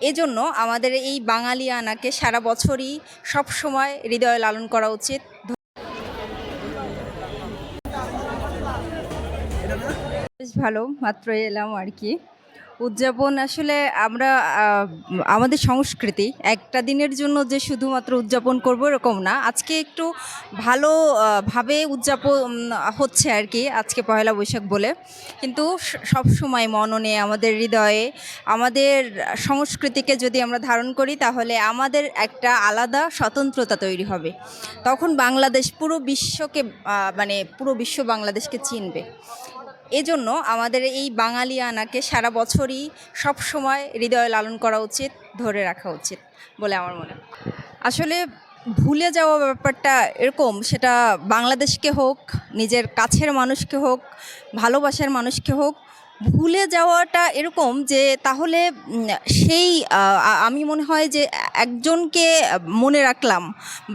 এজন্য আমাদের এই বাঙালিয়ানাকে সারা বছরই সবসময় হৃদয়ে লালন করা উচিত। বেশ ভালো, মাত্রই এলাম আর কি। উদযাপন আসলে আমরা আমাদের সংস্কৃতি একটা দিনের জন্য যে শুধুমাত্র উদযাপন করব এরকম না। আজকে একটু ভালোভাবে উদযাপন হচ্ছে আর কি, আজকে পয়লা বৈশাখ বলে। কিন্তু সব সময় মননে আমাদের হৃদয়ে আমাদের সংস্কৃতিকে যদি আমরা ধারণ করি তাহলে আমাদের একটা আলাদা স্বতন্ত্রতা তৈরি হবে। তখন বাংলাদেশ পুরো বিশ্বকে মানে পুরো বিশ্ব বাংলাদেশকে চিনবে। এজন্য আমাদের এই বাঙালিয়ানাকে সারা বছরই সব সময় হৃদয়ে লালন করা উচিত, ধরে রাখা উচিত বলে আমার মনে হয়। আসলে ভুলে যাওয়া ব্যাপারটা এরকম, সেটা বাংলাদেশকে হোক, নিজের কাছের মানুষকে হোক, ভালোবাসার মানুষকে হোক ভুলে যাওয়াটা এরকম যে তাহলে সেই আমি মনে হয় যে একজনকে মনে রাখলাম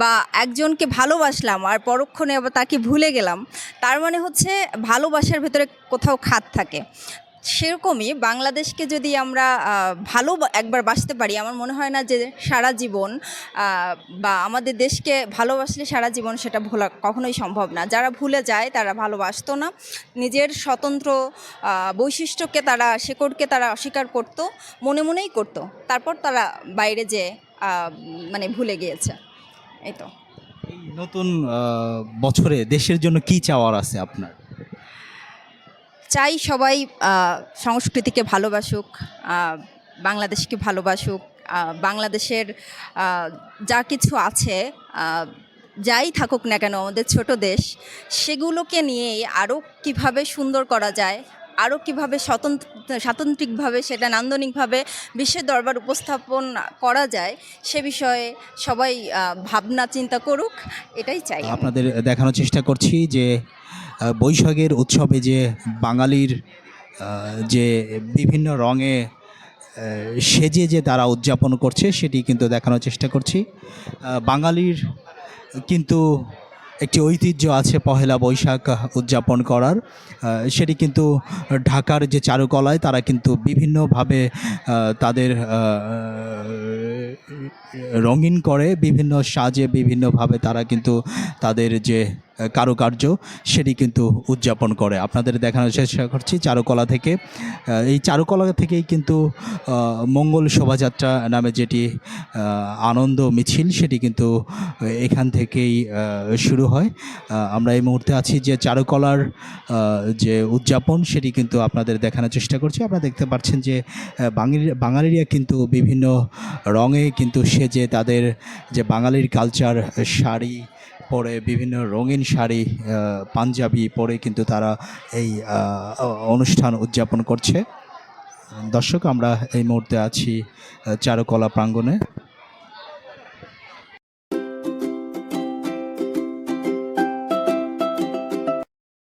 বা একজনকে ভালোবাসলাম আর পরক্ষণে তাকে ভুলে গেলাম, তার মানে হচ্ছে ভালোবাসার ভেতরে কোথাও খাত থাকে। সেরকমই বাংলাদেশকে যদি আমরা ভালো একবার বাসতে পারি, আমার মনে হয় না যে সারা জীবন বা আমাদের দেশকে ভালোবাসলে সারা জীবন সেটা ভোলা, কখনোই সম্ভব না। যারা ভুলে যায় তারা ভালোবাসতো না। নিজের স্বতন্ত্র বৈশিষ্ট্যকে তারা, শেকড়কে তারা অস্বীকার করত, মনে মনেই করত। তারপর তারা বাইরে যে মানে ভুলে গিয়েছে। এই তো। নতুন বছরে দেশের জন্য কি চাওয়ার আছে আপনার? চাই সবাই সংস্কৃতিকে ভালোবাসুক বাংলাদেশকে ভালোবাসুক বাংলাদেশের যা কিছু আছে যাই থাকুক না কেন, আমাদের ছোট দেশ, সেগুলোকে নিয়েই আরও কীভাবে সুন্দর করা যায় আরও কীভাবে স্বতন্ত্র, স্বাতন্ত্রিকভাবে সেটা নান্দনিকভাবে বিশ্বের দরবার উপস্থাপন করা যায়, সে বিষয়ে সবাই ভাবনা চিন্তা করুক, এটাই চাই। আপনাদের দেখানোর চেষ্টা করছি যে বৈশাখের উৎসবে যে বাঙালির যে বিভিন্ন রঙে সেজে যে তারা উদযাপন করছে, সেটি কিন্তু দেখানোর চেষ্টা করছি। বাঙালির কিন্তু একটি ঐতিহ্য আছে পহেলা বৈশাখ উদযাপন করার। সেটি কিন্তু ঢাকার যে চারুকলায়, তারা কিন্তু বিভিন্নভাবে তাদের রঙিন করে, বিভিন্ন সাজে বিভিন্নভাবে তারা কিন্তু তাদের যে কারুকার্য সেটি কিন্তু উদযাপন করে। আপনাদের দেখানোর চেষ্টা করছি চারুকলা থেকে। এই চারুকলা থেকেই কিন্তু মঙ্গল শোভাযাত্রা নামে যেটি আনন্দ মিছিল সেটি কিন্তু এখান থেকেই শুরু হয়। আমরা এই মুহূর্তে আছি যে চারুকলার যে উদযাপন সেটি কিন্তু আপনাদের দেখানোর চেষ্টা করছি। আপনারা দেখতে পাচ্ছেন যে বাঙালি বাঙালিরা কিন্তু বিভিন্ন রঙে কিন্তু সেজে তাদের যে বাঙালির কালচার শাড়ি পরে বিভিন্ন রঙিন শাড়ি পাঞ্জাবি পরে কিন্তু তারা এই অনুষ্ঠান উদযাপন করছে। দর্শক, আমরা এই মুহূর্তে আছি চারুকলা প্রাঙ্গণে।